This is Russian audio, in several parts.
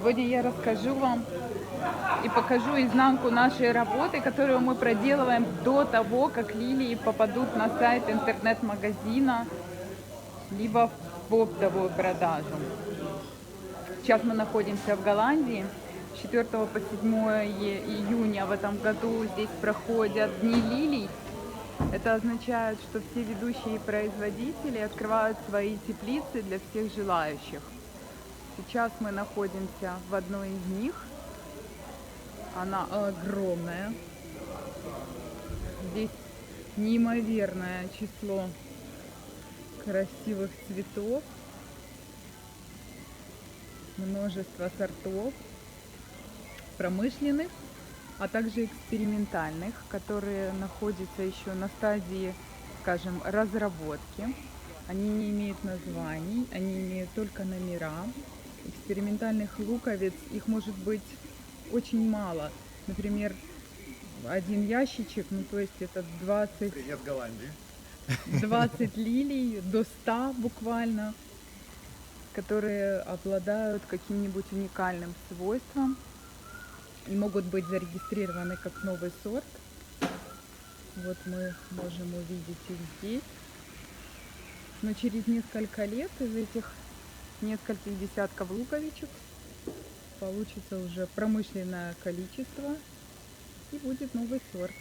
Сегодня я расскажу вам и покажу изнанку нашей работы, которую мы проделываем до того, как лилии попадут на сайт интернет-магазина, либо в оптовую продажу. Сейчас мы находимся в Голландии. С 4 по 7 июня в этом году здесь проходят Дни лилий. Это означает, что все ведущие производители открывают свои теплицы для всех желающих. Сейчас мы находимся в одной из них. Она огромная. Здесь неимоверное число красивых цветов, множество сортов промышленных, а также экспериментальных, которые находятся еще на стадии, скажем, разработки. Они не имеют названий, они имеют только номера. Экспериментальных луковиц, их может быть очень мало. Например, один ящичек, ну то есть это 20... Привет, Голландии. 20 лилий до 100 буквально, которые обладают каким-нибудь уникальным свойством и могут быть зарегистрированы как новый сорт. Вот мы можем увидеть их здесь. Но через несколько лет из этих нескольких десятков луковичек получится уже промышленное количество и будет новый сорт.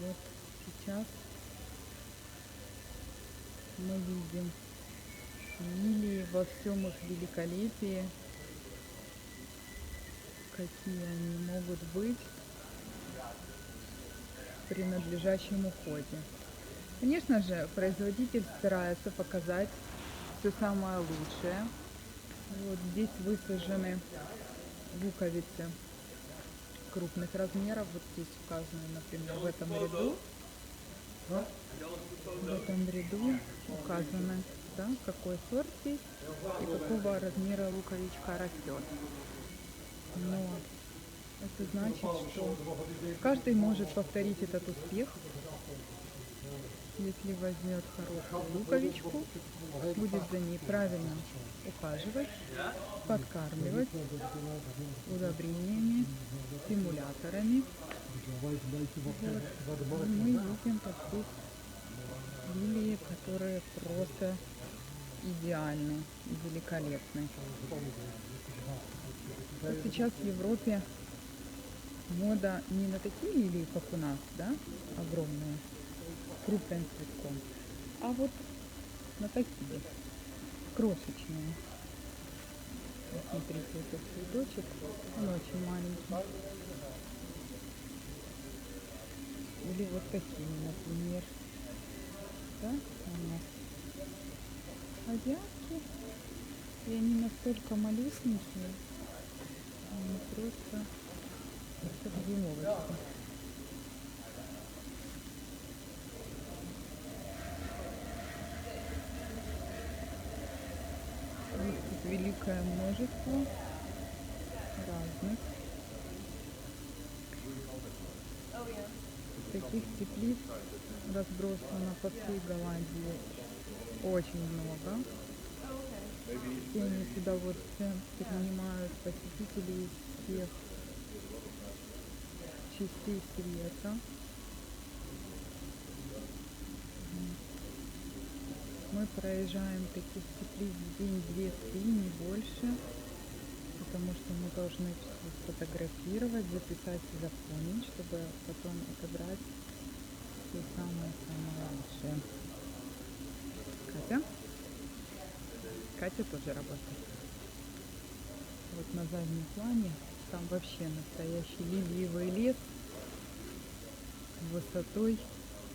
Вот сейчас мы видим лилии во всем их великолепии, какие они могут быть при надлежащем уходе. Конечно же, производитель старается показать все самое лучшее. Вот здесь высажены луковицы крупных размеров. Вот здесь указаны, например, в этом ряду. В этом ряду указано, да, какой сорт здесь и какого размера луковичка растет. Но это значит, что каждый может повторить этот успех, если возьмет хорошую луковичку, будет за ней правильно ухаживать, подкармливать удобрениями, стимуляторами. Вот. Мы видим тут лилии, которые просто идеальны великолепны. Вот сейчас в Европе мода не на такие лилии, как у нас, да, огромные, крупным цветком, а вот на такие, крошечные. Вот смотрите, этот цветочек, он очень маленький. Или вот такие, например. Да, у нас азиатки. И они настолько малюсенькие, они просто как зимовочки. Их тут великое множество разных. Таких теплиц разбросано по всей Голландии очень много. Все они с удовольствием принимают посетителей из всех частей света. Мы проезжаем таких теплиц в день, две, три, не больше, потому что мы должны все сфотографировать, записать и запомнить, чтобы потом отобрать все самое-самое лучшее. Катя? Катя тоже работает. Вот на заднем плане там вообще настоящий лилиевый лес высотой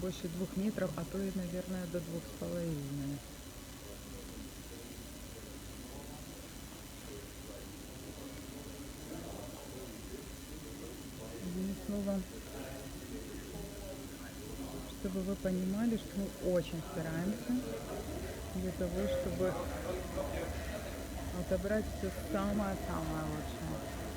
больше двух метров, а то и, наверное, до двух с половиной. Одним словом, чтобы вы понимали, что мы очень стараемся для того, чтобы отобрать все самое-самое лучшее.